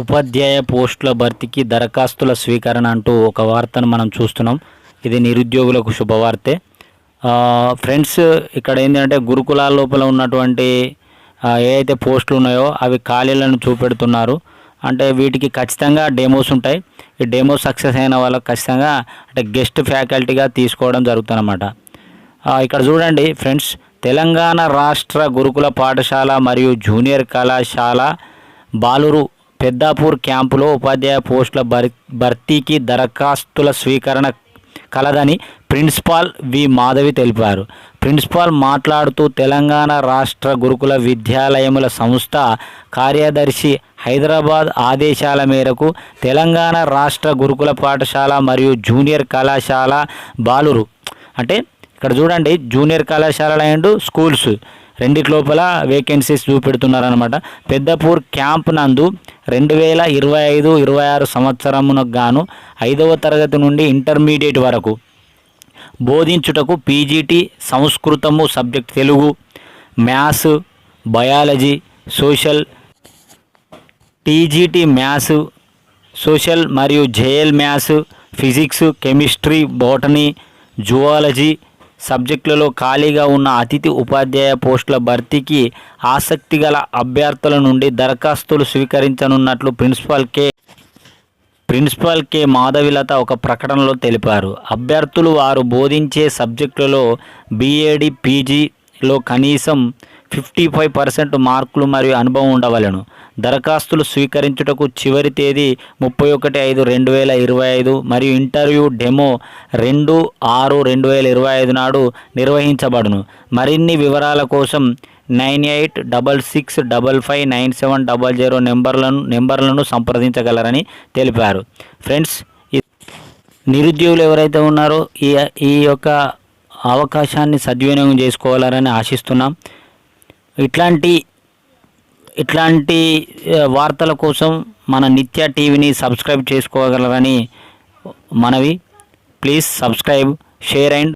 ఉపాధ్యాయ పోస్టుల భర్తీకి దరఖాస్తుల స్వీకరణ అంటూ ఒక వార్తను మనం చూస్తున్నాం. ఇది నిరుద్యోగులకు శుభవార్తే. ఫ్రెండ్స్ ఇక్కడ ఏంటంటే గురుకులాల లోపల ఉన్నటువంటి ఏదైతే పోస్టులు ఉన్నాయో అవి ఖాళీలను చూపెడుతున్నారు. అంటే వీటికి ఖచ్చితంగా డెమోస్ ఉంటాయి. ఈ డెమో సక్సెస్ అయిన వాళ్ళకి ఖచ్చితంగా అంటే గెస్ట్ ఫ్యాకల్టీగా తీసుకోవడం జరుగుతుందన్నమాట. ఇక్కడ చూడండి ఫ్రెండ్స్ తెలంగాణ రాష్ట్ర గురుకుల పాఠశాల మరియు జూనియర్ కళాశాల బాలురు పెద్దాపూర్ క్యాంపులో ఉపాధ్యాయ పోస్టుల భర్తీకి దరఖాస్తుల స్వీకరణ కలదని ప్రిన్సిపాల్ వి. మాధవి తెలిపారు. ప్రిన్సిపాల్ మాట్లాడుతూ తెలంగాణ రాష్ట్ర గురుకుల విద్యాలయముల సంస్థ కార్యదర్శి హైదరాబాద్ ఆదేశాల మేరకు తెలంగాణ రాష్ట్ర గురుకుల పాఠశాల మరియు జూనియర్ కళాశాల బాలురు అంటే ఇక్కడ చూడండి జూనియర్ కళాశాలలు అండ్ స్కూల్స్. రెండిటి లోపల వేకెన్సీస్ చూపెడుతున్నారనమాట పెద్దపూర్ క్యాంప్ నందు రెండు వేల ఇరవై ఐదు ఇరవై ఆరు సంవత్సరమునకు గాను ఐదవ తరగతి నుండి ఇంటర్మీడియట్ వరకు బోధించుటకు PGT సంస్కృతము subject Telugu maths biology social TGT maths social మరియు JL maths physics chemistry botany zoology సబ్జెక్టులలో ఖాళీగా ఉన్న అతిథి ఉపాధ్యాయ పోస్టుల భర్తీకి ఆసక్తి గల అభ్యర్థుల నుండి దరఖాస్తులు స్వీకరించనున్నట్లు principal K. Principal K. Madhavilatha ఒక ప్రకటనలో తెలిపారు. అభ్యర్థులు వారు బోధించే సబ్జెక్టులలో బీఏడి పీజీలో కనీసం ఫిఫ్టీ ఫైవ్ పర్సెంట్ మార్కులు మరియు అనుభవం ఉండవలను. దరఖాస్తులు స్వీకరించుటకు చివరి తేదీ ముప్పై ఒకటి ఐదు రెండు వేల ఇరవై ఐదు మరియు ఇంటర్వ్యూ డెమో రెండు ఆరు రెండు వేల ఇరవై ఐదు నాడు నిర్వహించబడును. మరిన్ని వివరాల కోసం nine eight double six double five nine seven double zero నెంబర్లను నెంబర్లను సంప్రదించగలరని తెలిపారు. ఫ్రెండ్స్ నిరుద్యోగులు ఎవరైతే ఉన్నారో ఈ ఈ యొక్క అవకాశాన్ని సద్వినియోగం చేసుకోవాలని ఆశిస్తున్నాం. ఇట్లాంటి ఇట్లాంటి వార్తల కోసం మన నిత్య టీవీని సబ్స్క్రైబ్ చేసుకోగలరని మనవి. Please subscribe share and